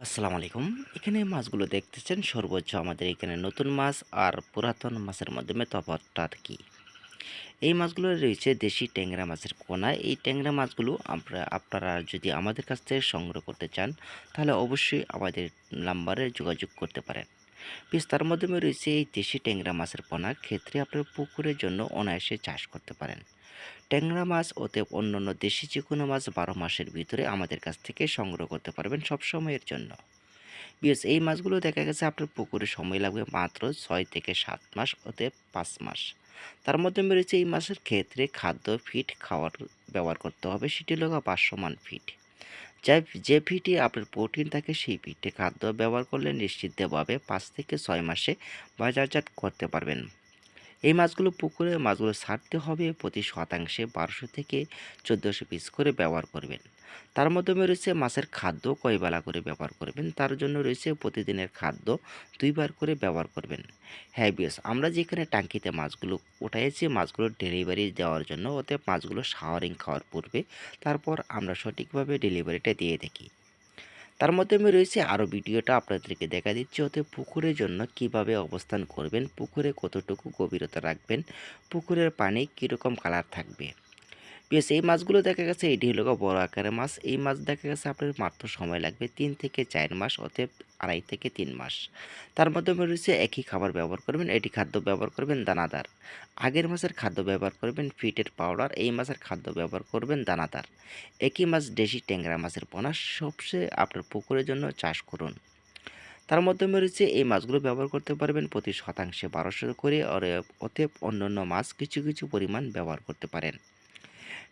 আসসালামু আলাইকুম। এখানে মাছগুলো দেখতেছেন, সর্বোচ্চ আমাদের এখানে নতুন মাছ আর পুরাতন মাছের মাধ্যমে তফাৎটা কি? এই মাছগুলো রয়েছে দেশি ট্যাংরা মাছের কোনা এই ট্যাংরা মাছগুলো আমরা, আপনারা যদি আমাদের কাছ থেকে সংগ্রহ করতে চান, তাহলে অবশ্যই আমাদের নাম্বারে যোগাযোগ করতে পারেন। বেশ তার মাধ্যমে রয়েছে এই দেশি ট্যাংরা মাছের পোনা। ক্ষেত্রে আপনার পুকুরের জন্য অনায়াসে চাষ করতে পারেন। ট্যাংরা মাছ ওতে অন্যান্য দেশি যে কোনো মাছ বারো মাসের ভিতরে আমাদের কাছ থেকে সংগ্রহ করতে পারবেন সব সময়ের জন্য। বিকজ এই মাছগুলো দেখা গেছে আপনার পুকুরে সময় লাগবে মাত্র ছয় থেকে সাত মাস ওতে পাঁচ মাস। তার মধ্যে রয়েছে এই মাছের ক্ষেত্রে খাদ্য ফিট খাওয়ার ব্যবহার করতে হবে। সেটি হলো পাঁচশো মান ফিট যা, যে ফিটি আপনার প্রোটিন থাকে সেই ফিটে খাদ্য ব্যবহার করলে নিশ্চিতভাবে পাঁচ থেকে ছয় মাসে বাজারজাত করতে পারবেন। এই মাছগুলো পুকুরে মাছগুলো ছাড়তে হবে প্রতি শতাংশে বারোশো থেকে চোদ্দোশো পিস করে ব্যবহার করবেন। তার মাধ্যমে রয়েছে মাছের খাদ্য কয়বেলা করে ব্যবহার করবেন, তার জন্য রয়েছে প্রতিদিনের খাদ্য দুইবার করে ব্যবহার করবেন। হ্যাঁ বিয়স, আমরা যেখানে টাঙ্কিতে মাছগুলো উঠাইছি, মাছগুলো ডেলিভারি দেওয়ার জন্য ওতে মাছগুলো শাওয়ারিং খাওয়ার পূর্বে তারপর আমরা সঠিকভাবে ডেলিভারিটা দিয়ে থাকি। তার মধ্যে আমি রয়েছে আরও ভিডিওটা আপনাদেরকে দেখা দিচ্ছি হতে পুকুরের জন্য কীভাবে অবস্থান করবেন, পুকুরে কতটুকু গভীরতা রাখবেন, পুকুরের পানি কীরকম কালার থাকবে। বেশ এই মাছগুলো দেখা গেছে এটি হলো বড় আকারের মাছ। এই মাছ দেখা গেছে আপনার মাত্র সময় লাগবে তিন থেকে চার মাস অতএব আড়াই থেকে তিন মাস। তার মাধ্যমে রয়েছে একই খাবার ব্যবহার করবেন, এটি খাদ্য ব্যবহার করবেন দানাদার। আগের মাছের খাদ্য ব্যবহার করবেন ফিটের পাউডার, এই মাছের খাদ্য ব্যবহার করবেন দানাদার। একই মাছ দেশি ট্যাংরা মাছের পোনা, সবচেয়ে আপনার পুকুরের জন্য চাষ করুন। তার মাধ্যমে রয়েছে এই মাছগুলো ব্যবহার করতে পারবেন প্রতি শতাংশে বারোশো করে অতএব অন্যান্য মাছ কিছু কিছু পরিমাণ ব্যবহার করতে পারেন।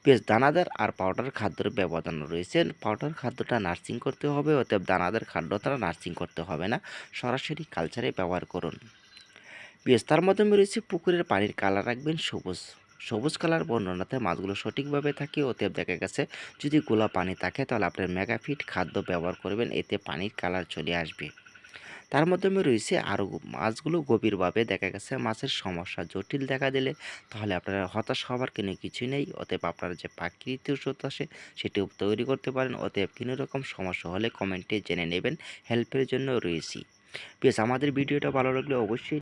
বেশ দানাদার আর পাউডার খাদ্যের ব্যবধান রয়েছে। পাউডার খাদ্যটা নার্সিং করতে হবে, অতএব দানাদার খাদ্যটা নার্সিং করতে হবে না। সরাসরি কালচারে ব্যবহার করুন। বেশ, তার মাধ্যমে রয়েছে পুকুরের পানির কালার রাখবেন সবুজ। সবুজ কালার বর্ণনাতে মাছগুলো সঠিকভাবে থাকে, অতএব দেখা গেছে যদি গোলা পানি থাকে তাহলে আপনার মেগাফিট খাদ্য ব্যবহার করবেন, এতে পানির কালার চলে আসবে। তার মাধ্যমে রয়েছে আরও মাছগুলো গভীরভাবে দেখা গেছে। মাছের সমস্যা জটিল দেখা দিলে তাহলে আপনারা হতাশ হওয়ার কিনে কিছুই নেই। অতএব আপনারা যে প্রাকৃতিক ওষুধ আসে সেটি তৈরি করতে পারেন। অতএব কোনো রকম সমস্যা হলে কমেন্টে জেনে নেবেন। হেল্পের জন্য রয়েছি। বেশ, আমাদের ভিডিওটা ভালো লাগলে অবশ্যই